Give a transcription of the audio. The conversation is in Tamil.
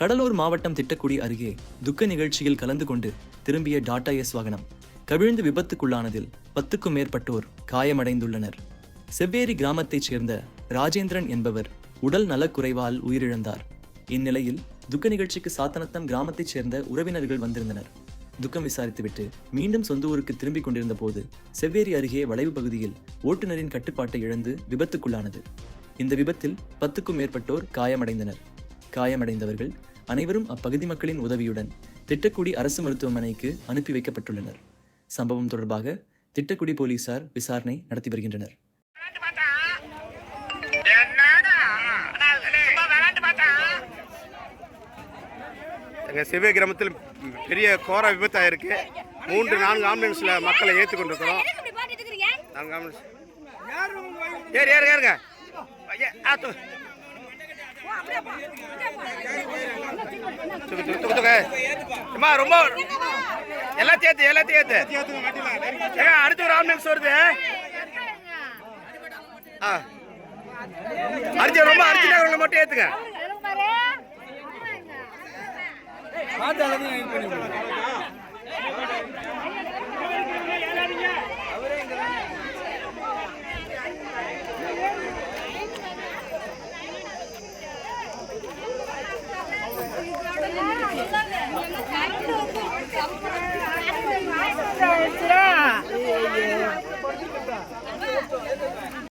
கடலூர் மாவட்டம் திட்டக்குடி அருகே துக்க நிகழ்ச்சியில் கலந்து கொண்டு திரும்பிய டாடா எஸ் வாகனம் கவிழ்ந்து விபத்துக்குள்ளானதில் பத்துக்கும் மேற்பட்டோர் காயமடைந்துள்ளனர். செவ்வேரி கிராமத்தைச் சேர்ந்த ராஜேந்திரன் என்பவர் உடல் நலக்குறைவால் உயிரிழந்தார். இந்நிலையில் துக்க நிகழ்ச்சிக்கு சாத்தனத்தம் கிராமத்தைச் சேர்ந்த உறவினர்கள் வந்திருந்தனர். துக்கம் விசாரித்துவிட்டு மீண்டும் சொந்த ஊருக்கு திரும்பிக் கொண்டிருந்த போது செவ்வேரி அருகே வளைவு பகுதியில் ஓட்டுநரின் கட்டுப்பாட்டை இழந்து விபத்துக்குள்ளானது. இந்த விபத்தில் பத்துக்கும் மேற்பட்டோர் காயமடைந்தனர். காயமடைந்தவர்கள் அனைவரும் அப்பகுதி மக்களின் உதவியுடன் திட்டக்குடி அரசு மருத்துவமனைக்கு அனுப்பி வைக்கப்பட்டுள்ளனர். சம்பவம் தொடர்பாக திட்டக்குடி போலீசார் விசாரணை நடத்தி வருகின்றனர். எங்கள் சிவ கிராமத்தில் பெரிய கோர விபத்தாயிருக்கு மூன்று நான்கு ஆம்புலன்ஸில் மக்களை ஏற்றி கொண்டிருக்கிறோம். நான்கு ஆம்புலன்ஸ். ஏறு ஏறு ஏறுங்க ஐயா, ஆ, தூ. தூக்கு, தூக்கு, தூக்கு, தூக்கு. அம்மா ரொம்ப எல்லாத்தையும் ஏத்து எல்லாத்தையும் ஏத்து ஏங்க, அடுத்து ஒரு ஆம்புலன்ஸ் வருது. ஆ. அர்ஜென்ட் ரொம்ப அர்ஜென்ட் மட்டும் ஏத்துங்க. பாரு